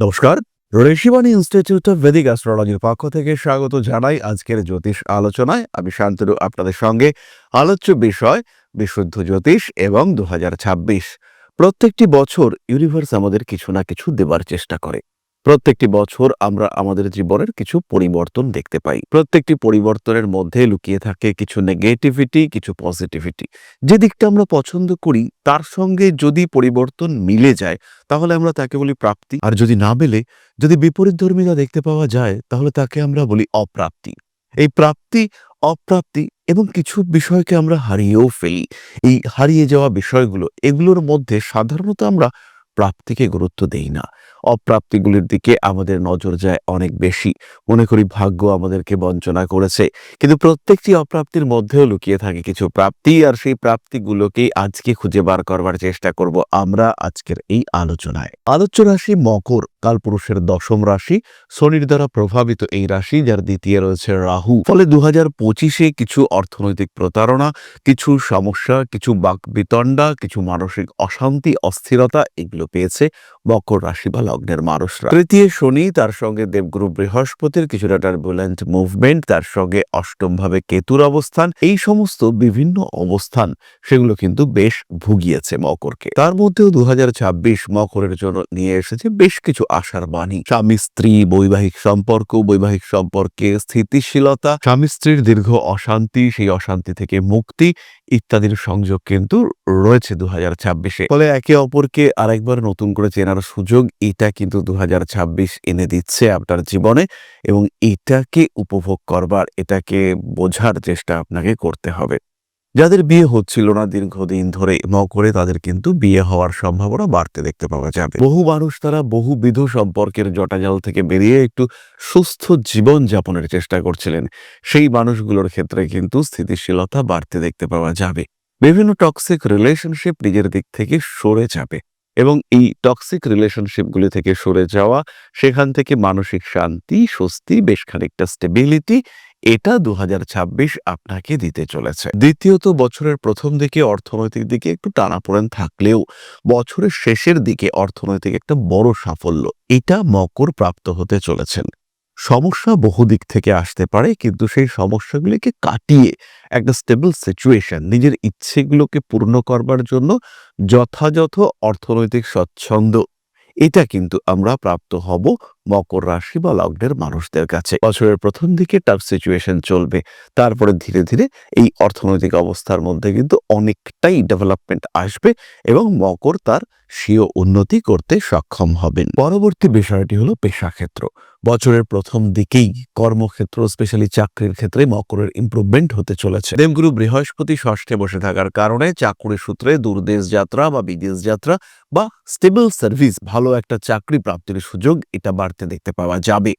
নমস্কার। Rishibani institute of বেদিক অ্যাস্ট্রোলজির পক্ষ থেকে স্বাগত জানাই আজকের জ্যোতিষ আলোচনায়। আমি শান্তনু, আপনাদের সঙ্গে আলোচ্য বিষয় বিশুদ্ধ জ্যোতিষ এবং দু হাজার ছাব্বিশ। প্রত্যেকটি বছর ইউনিভার্স আমাদের কিছু না কিছু দেবার চেষ্টা করে। প্রত্যেকটি বছর আমরা আমাদের জীবনের কিছু পরিবর্তন দেখতে পাই। প্রত্যেকটি পরিবর্তনের মধ্যে লুকিয়ে থাকে কিছু নেগেটিভিটি কিছু পজিটিভিটি যে দিকটা আমরা পছন্দ করি, তার সঙ্গে যদি পরিবর্তন মিলে যায়, তাহলে আমরা তাকে বলি প্রাপ্তি। আর যদি না মেলে, যদি বিপরীত ধর্মীরা দেখতে পাওয়া যায়, তাহলে তাকে আমরা বলি অপ্রাপ্তি। এই প্রাপ্তি, অপ্রাপ্তি এবং কিছু বিষয়কে আমরা হারিয়েও ফেলি। এই হারিয়ে যাওয়া বিষয়গুলো, এগুলোর মধ্যে সাধারণত আমরা প্রাপ্তিকে গুরুত্ব দেই না। অপ্রাপ্তিগুলির দিকে আমাদের নজর যায় অনেক বেশি। মনে করি ভাগ্য আমাদেরকে বঞ্চনা করেছে। কিন্তু প্রত্যেকটি অপ্রাপ্তির মধ্যেও লুকিয়ে থাকে কিছু প্রাপ্তি, আর সেই প্রাপ্তিগুলোকেই আজকে খুঁজে বার করবার চেষ্টা করব আমরা আজকের এই আলোচনায়। আলোচনা রাশি মকর কালপুরুষের দশম রাশি, শনির দ্বারা প্রভাবিত এই রাশি, যার দ্বিতীয় রয়েছে রাহু। ফলে দু হাজার পঁচিশে কিছু অর্থনৈতিক প্রতারণা, কিছু সমস্যা, কিছু বাকবিতণ্ডা কিছু মানসিক অশান্তি, অস্থিরতা এগুলো পেয়েছে মকর রাশি বা লগ্নের মানুষরা। তৃতীয় শনি, তার সঙ্গে দেবগুরু বৃহস্পতির কিছুটা টার্বুলেন্ট মুভমেন্ট তার সঙ্গে অষ্টম ভাবে কেতুর অবস্থান, এই সমস্ত বিভিন্ন অবস্থান, সেগুলো কিন্তু বেশ ভুগিয়েছে মকরকে। তার মধ্যেও দু হাজার ছাব্বিশ মকরের জন্য নিয়ে এসেছে বেশ কিছু আশার বাণী। স্বামী, স্ত্রী, বৈবাহিক সম্পর্ক, বৈবাহিক সম্পর্কে স্থিতিশীলতা, স্বামী, স্ত্রীর দীর্ঘ অশান্তি, সেই অশান্তি থেকে মুক্তি ইত্যাদির সংযোগ কিন্তু রয়েছে দু হাজার ছাব্বিশে। ফলে একে অপরকে আরেকবার নতুন করে চেনার সুযোগ এটা কিন্তু দু হাজার ছাব্বিশ এনে দিচ্ছে আপনার জীবনে এবং এটাকে উপভোগ করবার, এটাকে বোঝার চেষ্টা আপনাকে করতে হবে। যাদের বিয়ে হচ্ছিল না দীর্ঘদিন ধরে মকরে তাদের কিন্তু বিয়ে হওয়ার সম্ভাবনা বাড়তে দেখতে পাওয়া যাবে। বহু মানুষ তারা বহুবিধ সম্পর্কের জটাজাল থেকে বেরিয়ে একটু সুস্থ জীবন যাপনের চেষ্টা করছিলেন। সেই মানুষগুলোর ক্ষেত্রে কিন্তু স্থিতিশীলতা বাড়তে দেখতে পাওয়া যাবে। বিভিন্ন টক্সিক রিলেশনশিপ নিজের দিক থেকে সরে যাবে এবং এই টক্সিক রিলেশনশিপগুলি থেকে সরে যাওয়া, সেখান থেকে মানসিক শান্তি, স্বস্তি, বেশ খানিকটা স্টেবিলিটি এটা দু হাজার ছাব্বিশ আপনাকে দিতে চলেছে। দ্বিতীয়ত, বছরের প্রথম দিকে অর্থনৈতিক দিকে একটু টানাপোড়েন থাকলেও বছরের শেষের দিকে অর্থনৈতিক একটা বড় সাফল্য, এটা মকর প্রাপ্ত হতে চলেছেন। সমস্যা বহু দিক থেকে আসতে পারে, কিন্তু সেই সমস্যাগুলিকে কাটিয়ে একটা স্টেবল সিচুয়েশন নিজের ইচ্ছেগুলোকে পূর্ণ করবার জন্য যথাযথ অর্থনৈতিক স্বচ্ছন্দ এটা কিন্তু আমরা প্রাপ্ত হব মকর রাশি বা লগ্নের মানুষদের কাছে। বছরের প্রথম দিকে টাফ সিচুয়েশন চলবে। তারপরে ধীরে ধীরে এই অর্থনৈতিক অবস্থার মধ্যে কিন্তু অনেকটাই ডেভেলপমেন্ট আসবে এবং মকর তার স্বীয় উন্নতি করতে সক্ষম হবেন। পরবর্তী বিষয়টি হলো পেশাক্ষেত্র। বছরের প্রথম দিকেই কর্মক্ষেত্র, স্পেশালি চাকরির ক্ষেত্রে মকরের ইম্প্রুভমেন্ট হতে চলেছে। দেবগুরু বৃহস্পতি ষষ্ঠে বসে থাকার কারণে চাকরি সূত্রে দূরদেশ যাত্রা বা বিদেশ যাত্রা বা স্টেবল সার্ভিস ভালো একটা চাকরি প্রাপ্তির সুযোগ এটা বাড়তে দেখতে পাওয়া যাবে।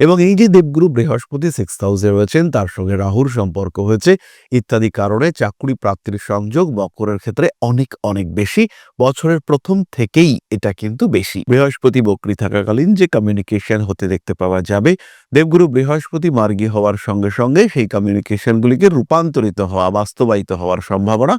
এবং এই যে দেবগুরু বৃহস্পতি সিক্স হাউসে রয়েছেন, তার সঙ্গে রাহুর সম্পর্ক হয়েছে, ইত্যাদি কারণে চাকরি প্রাপ্তির সংযোগ মকরের ক্ষেত্রে অনেক অনেক বেশি, বছরের প্রথম থেকেই এটা কিন্তু বেশি। বৃহস্পতি বকরি থাকাকালীন যে কমিউনিকেশন হতে দেখতে পাওয়া যাবে, দেবগুরু বৃহস্পতি মার্গী হওয়ার সঙ্গে সঙ্গে সেই কমিউনিকেশনগুলিকে রূপান্তরিত হওয়া, বাস্তবায়িত হওয়ার সম্ভাবনা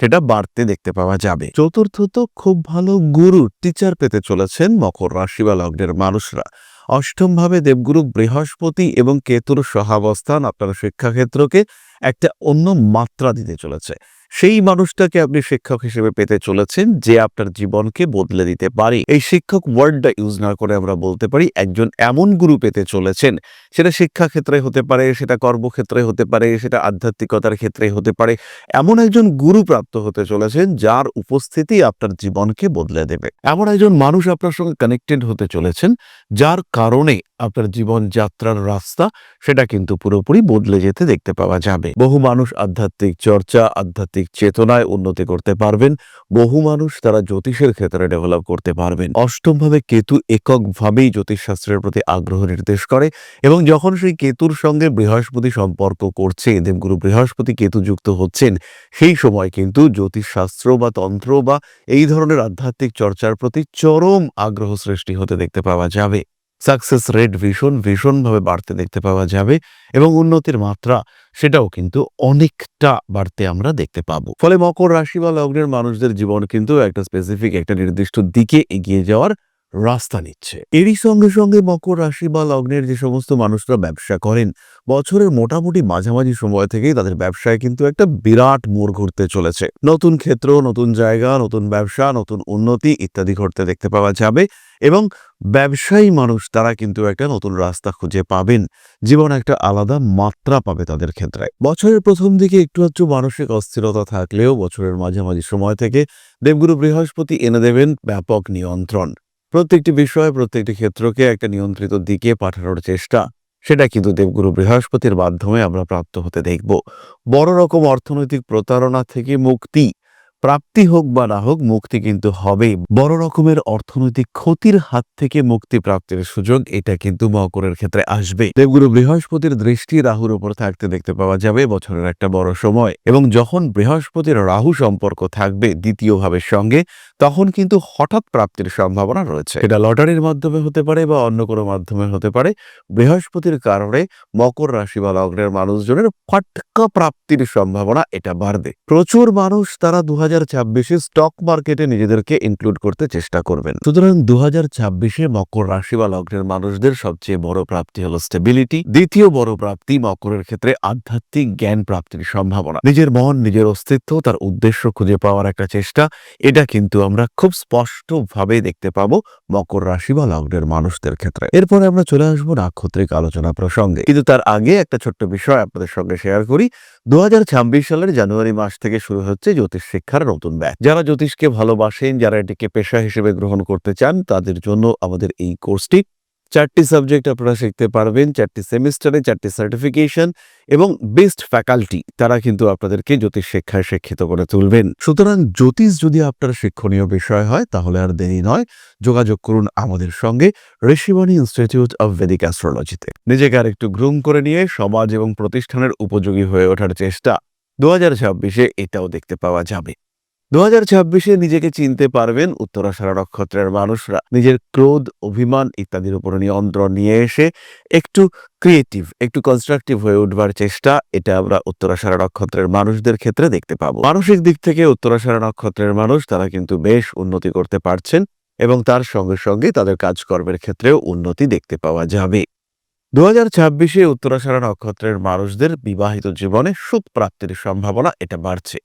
সেটা বাড়তে দেখতে পাওয়া যাবে। চতুর্থত খুব ভালো গুরু টিচার পেতে চলেছেন মকর রাশি বা লগ্নের মানুষরা। অষ্টমভাবে দেবগুরু বৃহস্পতি এবং কেতুর সহাবস্থান আপনার শিক্ষাক্ষেত্রকে একটা অন্য মাত্রা দিতে চলেছে। সেই মানুষটাকে আপনি শিক্ষক হিসেবে পেতে চলেছেন যে আপনার জীবনকে বদলে দিতে পারে। এই শিক্ষক ওয়ার্ডটা ইউজ না করে আমরা বলতে পারি একজন এমন গুরু পেতে চলেছেন। সেটা শিক্ষাক্ষেত্রে হতে পারে, সেটা কর্মক্ষেত্রে হতে পারে, সেটা আধ্যাত্মিকতার ক্ষেত্রে হতে পারে। এমন একজন গুরু প্রাপ্ত হতে চলেছেন যার উপস্থিতি আপনার জীবনকে বদলে দেবে। এমন একজন মানুষ আপনার সঙ্গে কানেক্টেড হতে চলেছেন যার কারণে আপনার জীবন যাত্রার রাস্তা, সেটা কিন্তু পুরোপুরি বদলে যেতে দেখতে পাওয়া যাবে। বহু মানুষ আধ্যাত্মিক চর্চা, আধ্যাত্মিক চেতনায় উন্নতি করতে পারবেন। বহু মানুষ তারা জ্যোতিষের ক্ষেত্রে ডেভেলপ করতে পারবেন। অষ্টমভাবে কেতু এককভাবেই জ্যোতিষশাস্ত্রের প্রতি আগ্রহ নির্দেশ করে এবং যখন সেই কেতুর সঙ্গে বৃহস্পতি সম্পর্ক করছে দেবগুরু বৃহস্পতি কেতু যুক্ত হচ্ছেন, সেই সময় কিন্তু জ্যোতিষশাস্ত্র বা তন্ত্র বা এই ধরনের আধ্যাত্মিক চর্চার প্রতি চরম আগ্রহ সৃষ্টি হতে দেখতে পাওয়া যাবে। সাকসেস রেট ভীষণ, ভীষণভাবে বাড়তে দেখতে পাওয়া যাবে এবং উন্নতির মাত্রা সেটাও কিন্তু অনেকটা বাড়তে আমরা দেখতে পাবো। ফলে মকর রাশি বা লগ্নের মানুষদের জীবন কিন্তু একটা স্পেসিফিক একটা নির্দিষ্ট দিকে এগিয়ে যাওয়ার রাস্তা নিচ্ছে। এরই সঙ্গে সঙ্গে মকর রাশি বা লগ্নের যে সমস্ত মানুষরা ব্যবসা করেন, বছরের মোটামুটি মাঝামাঝি সময় থেকেই তাদের ব্যবসায় কিন্তু একটা বিরাট মোড় ঘুরতে চলেছে। নতুন ক্ষেত্র, নতুন জায়গা, নতুন ব্যবসা, নতুন উন্নতি ইত্যাদি ঘটতে দেখতে পাওয়া যাবে এবং ব্যবসায়ী মানুষ তারা কিন্তু একটা নতুন রাস্তা খুঁজে পাবেন। জীবন একটা আলাদা মাত্রা পাবে তাদের ক্ষেত্রে। বছরের প্রথম দিকে একটু একটু মানসিক অস্থিরতা থাকলেও বছরের মাঝামাঝি সময় থেকে দেবগুরু বৃহস্পতি এনে দেবেন ব্যাপক নিয়ন্ত্রণ। প্রত্যেকটি বিষয়, প্রত্যেকটি ক্ষেত্রকে একটা নিয়ন্ত্রিত দিকে পাঠানোর চেষ্টা। সেটা কিন্তু দেবগুরু বৃহস্পতির মাধ্যমে আমরা প্রাপ্ত হতে দেখব। বড় রকম অর্থনৈতিক প্রতারণা থেকে মুক্তি প্রাপ্তি হোক বা না হোক, মুক্তি কিন্তু হবে বড় রকমের অর্থনৈতিক ক্ষতির হাত থেকে মুক্তি প্রাপ্তির সুযোগ, এটা কিন্তু মকরের ক্ষেত্রে আসবে দেবগুরু বৃহস্পতির দৃষ্টি রাহুর উপর থাকতে দেখতে পাওয়া যাবে বছরের একটা বড় সময়। এবং যখন বৃহস্পতির রাহু সম্পর্ক থাকবে দ্বিতীয় ভাবের সঙ্গে, তখন কিন্তু হঠাৎ প্রাপ্তির সম্ভাবনা রয়েছে। এটা লটারির মাধ্যমে হতে পারে বা অন্য কোনো মাধ্যমে হতে পারে। বৃহস্পতির কারণে মকর রাশি বা লগ্নের মানুষজনের ফটকা প্রাপ্তির সম্ভাবনা এটা বাড়বে। প্রচুর মানুষ তারা দু হাজার হাজার ছাব্বিশে স্টক মার্কেটে নিজেদেরকে ইনক্লুড করতে চেষ্টা করবেন। সুতরাং দু হাজার ছাব্বিশে মকর রাশি বা লগ্নের মানুষদের সবচেয়ে বড় প্রাপ্তি হলো স্টেবিলিটি দ্বিতীয় বড় প্রাপ্তি মকরের ক্ষেত্রে আধ্যাত্মিক জ্ঞান প্রাপ্তির সম্ভাবনা। নিজের মন, নিজের অস্তিত্ব, তার উদ্দেশ্য খুঁজে পাওয়ার একটা চেষ্টা, এটা কিন্তু আমরা খুব স্পষ্টভাবে দেখতে পাবো মকর রাশি বা লগ্নের মানুষদের ক্ষেত্রে। এরপরে আমরা চলে আসব নাক্ষত্রিক আলোচনা প্রসঙ্গে। কিন্তু তার আগে একটা ছোট্ট বিষয় আপনাদের সঙ্গে শেয়ার করি। দু হাজার ছাব্বিশ সালের জানুয়ারি মাস থেকে শুরু হচ্ছে জ্যোতিষ শিক্ষার নতুন ব্যাচ। যারা জ্যোতিষকে ভালোবাসেন, যারা এটিকে পেশা হিসেবে গ্রহণ করতে চান, তাদের জন্য আমাদের এই কোর্সটি চারটি সাবজেক্ট আপনারা শিখতে পারবেন, চারটি সেমিস্টারে চারটি সার্টিফিকেশন এবং বেস্ট ফ্যাকাল্টি তারা কিন্তু আপনাদেরকে জ্যোতিষ শিক্ষায় শিক্ষিত করে তুলবেন। সুতরাং জ্যোতিষ যদি আপনার শিক্ষণীয় বিষয় হয়, তাহলে আর দেরি নয়। যোগাযোগ করুন আমাদের সঙ্গে ঋষিবাণী ইনস্টিটিউট অব ভেদিক অ্যাস্ট্রোলজিতে নিজেকে আর একটু গ্রুম করে নিয়ে সমাজ এবং প্রতিষ্ঠানের উপযোগী হয়ে ওঠার চেষ্টা। দু হাজার ছাব্বিশে এটাও দেখতে পাওয়া যাবে। দু হাজার ছাব্বিশে নিজেকে চিনতে পারবেন উত্তরাষাঢ়া নক্ষত্রের মানুষরা। নিজের ক্রোধ, অভিমান ইত্যাদির উপর নিয়ন্ত্রণ নিয়ে এসে একটু ক্রিয়েটিভ একটু কনস্ট্রাকটিভ হয়ে উঠবার চেষ্টা, এটা আমরা উত্তরাষাঢ়া নক্ষত্রের মানুষদের ক্ষেত্রে দেখতে পাবো। মানসিক দিক থেকে উত্তরাষাঢ়া নক্ষত্রের মানুষ, তারা কিন্তু বেশ উন্নতি করতে পারছেন এবং তার সঙ্গে সঙ্গে তাদের কাজকর্মের ক্ষেত্রেও উন্নতি দেখতে পাওয়া যাবে। দু হাজার ছাব্বিশে উত্তরাষাঢ়া নক্ষত্রের মানুষদের বিবাহিত জীবনে সুখ প্রাপ্তির সম্ভাবনা এটা বাড়ছে।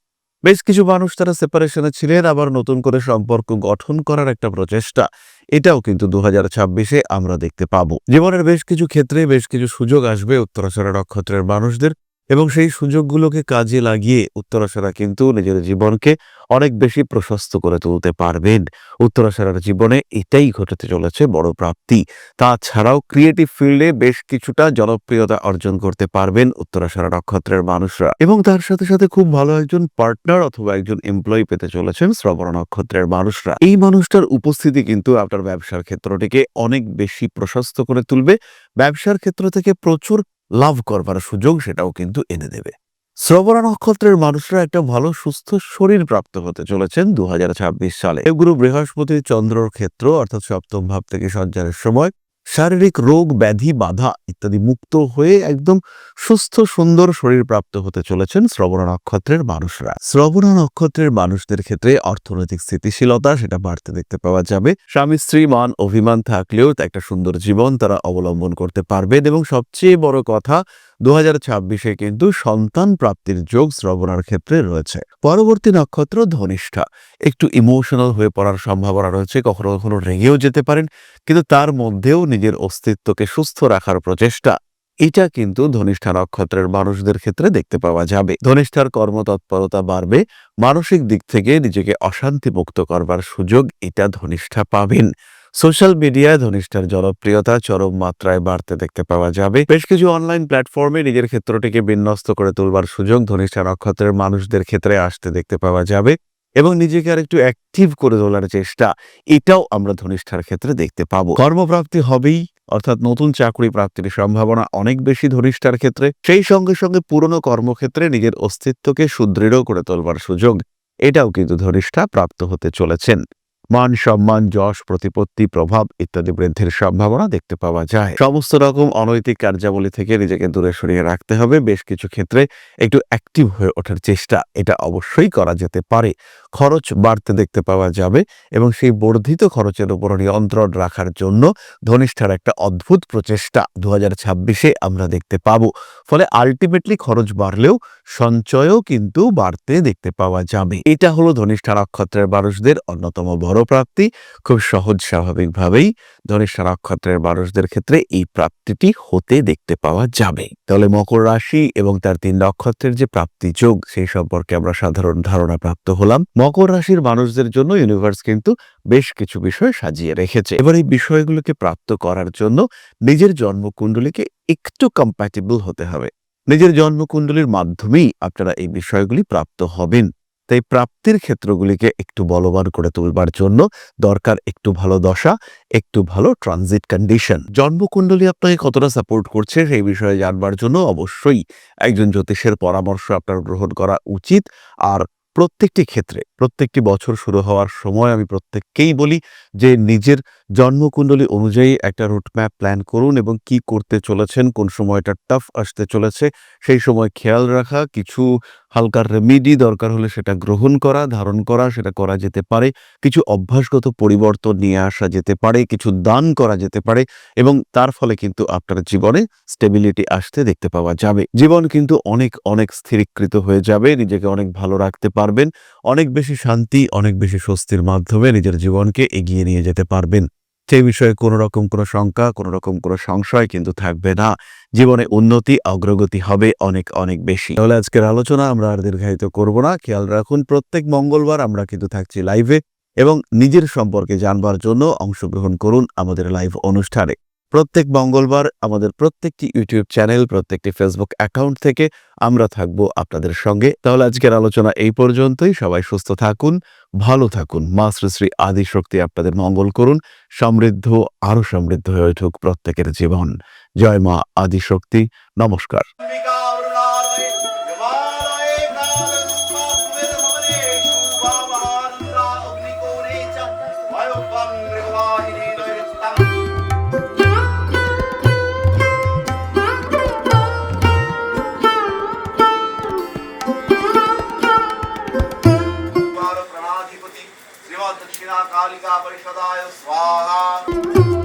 বেশ কিছু মানুষ তারা সেপারেশনে ছিলেন, আবার নতুন করে সম্পর্ক গঠন করার একটা প্রচেষ্টা। এটাও কিন্তু দু হাজার ছাব্বিশে আমরা দেখতে পাবো। জীবনের বেশ কিছু ক্ষেত্রে বেশ কিছু সুযোগ আসবে উত্তরাচরা নক্ষত্রের মানুষদের। এবং সেই সুযোগগুলোকে কাজে লাগিয়ে উত্তরাষাঢ়া কিন্তু নিজের জীবনকে অনেক বেশি প্রশস্ত করে তুলতে পারবেন। উত্তরাষাঢ়ার জীবনে এটাই ঘটেতে চলেছে বড় প্রাপ্তি। তাছাড়াও ক্রিয়েটিভ ফিল্ডে বেশ কিছুটা জনপ্রিয়তা অর্জন করতে পারবেন উত্তরাষাঢ়া নক্ষত্রের মানুষরা। এবং তার সাথে সাথে খুব ভালো একজন পার্টনার অথবা একজন এমপ্লয়ি পেতে চলেছেন শ্রবণ নক্ষত্রের মানুষরা। এই মানুষটার উপস্থিতি কিন্তু আপনার ব্যবসার ক্ষেত্রটিকে অনেক বেশি প্রশস্ত করে তুলবে। ব্যবসার ক্ষেত্র থেকে প্রচুর লাভ করবার সুযোগ সেটাও কিন্তু এনে দেবে। শ্রবণা নক্ষত্রের মানুষরা একটা ভালো, সুস্থ শরীর প্রাপ্ত হতে চলেছেন দু হাজার ছাব্বিশ সালে। গুরু বৃহস্পতি চন্দ্রর ক্ষেত্র, অর্থাৎ সপ্তম ভাব থেকে সঞ্চারের সময় শারীরিক রোগ, ব্যাধি, বাধা ইত্যাদি মুক্ত হয়ে একদম সুস্থ, সুন্দর শরীর প্রাপ্ত হতে চলেছেন শ্রবণ নক্ষত্রের মানুষরা। শ্রবণ নক্ষত্রের মানুষদের ক্ষেত্রে অর্থনৈতিক স্থিতিশীলতা সেটা বাড়তে দেখতে পাওয়া যাবে। স্বামী, স্ত্রী, মান, অভিমান থাকলেও একটা সুন্দর জীবন তারা অবলম্বন করতে পারবেন এবং সবচেয়ে বড় কথা দু হাজার ছাব্বিশে কিন্তু সন্তান প্রাপ্তির যোগ শ্রবণার ক্ষেত্রে রয়েছে। পরবর্তী নক্ষত্র ধনিষ্ঠা। একটু ইমোশনাল হয়ে পড়ার সম্ভাবনা রয়েছে, কখনো কখনো রেগেও যেতে পারেন, কিন্তু তার মধ্যেও নিজের অস্তিত্বকে সুস্থ রাখার প্রচেষ্টা। এটা কিন্তু ধনিষ্ঠা নক্ষত্রের মানুষদের ক্ষেত্রে দেখতে পাওয়া যাবে। ধনিষ্ঠার কর্মতৎপরতা বাড়বে, মানসিক দিক থেকে নিজেকে অশান্তি মুক্ত করবার সুযোগ এটা ধনিষ্ঠা পাবেন। সোশ্যাল মিডিয়ায় ধনিষ্ঠার জনপ্রিয়তা চরম মাত্রায় বাড়তে দেখতে পাওয়া যাবে। বেশ কিছু অনলাইন প্ল্যাটফর্মে নিজের ক্ষেত্রটিকে বিন্যস্ত করে তুলবার সুযোগ ধনিষ্ঠা নক্ষত্রের মানুষদের ক্ষেত্রে আসতে দেখতে পাওয়া যাবে এবং নিজেকে আর একটু অ্যাক্টিভ করে তোলার চেষ্টা, এটাও আমরা ধনিষ্ঠার ক্ষেত্রে দেখতে পাবো। কর্মপ্রাপ্তি হবেই, অর্থাৎ নতুন চাকরি প্রাপ্তির সম্ভাবনা অনেক বেশি ধনিষ্ঠার ক্ষেত্রে। সেই সঙ্গে সঙ্গে পুরনো কর্মক্ষেত্রে নিজের অস্তিত্বকে সুদৃঢ় করে তোলবার সুযোগ, এটাও কিন্তু ধনিষ্ঠা প্রাপ্ত হতে চলেছেন। মান, সম্মান, যশ, প্রতিপত্তি, প্রভাব ইত্যাদি বৃদ্ধির সম্ভাবনা দেখতে পাওয়া যায়। সমস্ত রকম অনৈতিক কার্যাবলী থেকে নিজেকে দূরে সরিয়ে রাখতে হবে। বেশ কিছু ক্ষেত্রে একটু অ্যাক্টিভ হয়ে ওঠার চেষ্টা, এটা অবশ্যই করা যেতে পারে। খরচ বাড়তে দেখতে পাওয়া যাবে এবং সেই বর্ধিত খরচের উপর নিয়ন্ত্রণ রাখার জন্য ধনিষ্ঠার একটা অদ্ভুত প্রচেষ্টা দু হাজার ছাব্বিশে আমরা দেখতে পাবো। ফলে আলটিমেটলি খরচ বাড়লেও সঞ্চয়ও কিন্তু বাড়তে দেখতে পাওয়া যাবে। এটা হলো ধনিষ্ঠা নক্ষত্রের মানুষদের অন্যতম বড় প্রাপ্তি খুব সহজ স্বাভাবিকভাবেই ধনিষ্ঠা নক্ষত্রের মানুষদের ক্ষেত্রে এই প্রাপ্তিটি হতে দেখতে পাওয়া যাবে। তাহলে মকর রাশি এবং তার তিন নক্ষত্রের যে প্রাপ্তি যোগ, সেই সম্পর্কে আমরা সাধারণ ধারণা প্রাপ্ত হলাম। মকর রাশির মানুষদের জন্য ইউনিভার্স কিন্তু বেশ কিছু বিষয় সাজিয়ে রেখেছে। এবার এই বিষয়গুলোকে প্রাপ্ত করার জন্য নিজের জন্মকুণ্ডলীকে একটু কম্প্যাটেবল হতে হবে। নিজের জন্মকুণ্ডলীর মাধ্যমেই আপনারা এই বিষয়গুলি প্রাপ্ত হবেন। তাই প্রাপ্তির ক্ষেত্রগুলিকে একটু বলবান করে তুলবার জন্য দরকার একটু ভালো দশা, একটু ভালো ট্রানজিট কন্ডিশন জন্মকুণ্ডলী আপনাকে কতটা সাপোর্ট করছে সেই বিষয়ে জানবার জন্য অবশ্যই একজন জ্যোতিষের পরামর্শ আপনার গ্রহণ করা উচিত। আর প্রত্যেকটি ক্ষেত্রে প্রত্যেকটি বছর শুরু হওয়ার সময় আমি প্রত্যেককেই বলি যে নিজের জন্মকুণ্ডলী অনুযায়ী একটা রুটম্যাপ প্ল্যান করুন এবং কি করতে চলেছেন, কোন সময়টা টাফ আসতে চলেছে, সেই সময় খেয়াল রাখা, কিছু হালকা রেমিডি দরকার হলে সেটা গ্রহণ করা, ধারণ করা, সেটা করা যেতে পারে, কিছু অভ্যাসগত পরিবর্তন নিয়ে আসা যেতে পারে, কিছু দান করা যেতে পারে এবং তার ফলে কিন্তু আপনার জীবনে স্টেবিলিটি আসতে দেখতে পাওয়া যাবে। জীবন কিন্তু অনেক অনেক স্থিরীকৃত হয়ে যাবে, নিজেকে অনেক ভালো রাখতে পারবেন, অনেক বেশি শান্তি, অনেক বেশি স্বস্তির মাধ্যমে নিজের জীবনকে এগিয়ে নিয়ে যেতে পারবেন। সেই বিষয়ে কোনো রকম কোনো শঙ্কা, কোনো রকম কোনো সংশয় কিন্তু থাকবে না। জীবনে উন্নতি, অগ্রগতি হবে অনেক অনেক বেশি। তাহলে আজকের আলোচনা আমরা আর দীর্ঘায়িত করব না। খেয়াল রাখুন, প্রত্যেক মঙ্গলবার আমরা কিন্তু থাকছি লাইভে এবং নিজের সম্পর্কে জানবার জন্য অংশগ্রহণ করুন আমাদের লাইভ অনুষ্ঠানে। প্রত্যেক মঙ্গলবার আমাদের প্রত্যেকটি ইউটিউব চ্যানেল, প্রত্যেকটি ফেসবুক অ্যাকাউন্ট থেকে আমরা থাকব আপনাদের সঙ্গে। তাহলে আজকের আলোচনা এই পর্যন্তই। সবাই সুস্থ থাকুন, ভালো থাকুন। মা শ্রী আদিশক্তি আদি শক্তি আপনাদের মঙ্গল করুন। সমৃদ্ধ, আরও সমৃদ্ধ হয়ে উঠুক প্রত্যেকের জীবন। জয় মা আদিশক্তি। নমস্কার। Ah.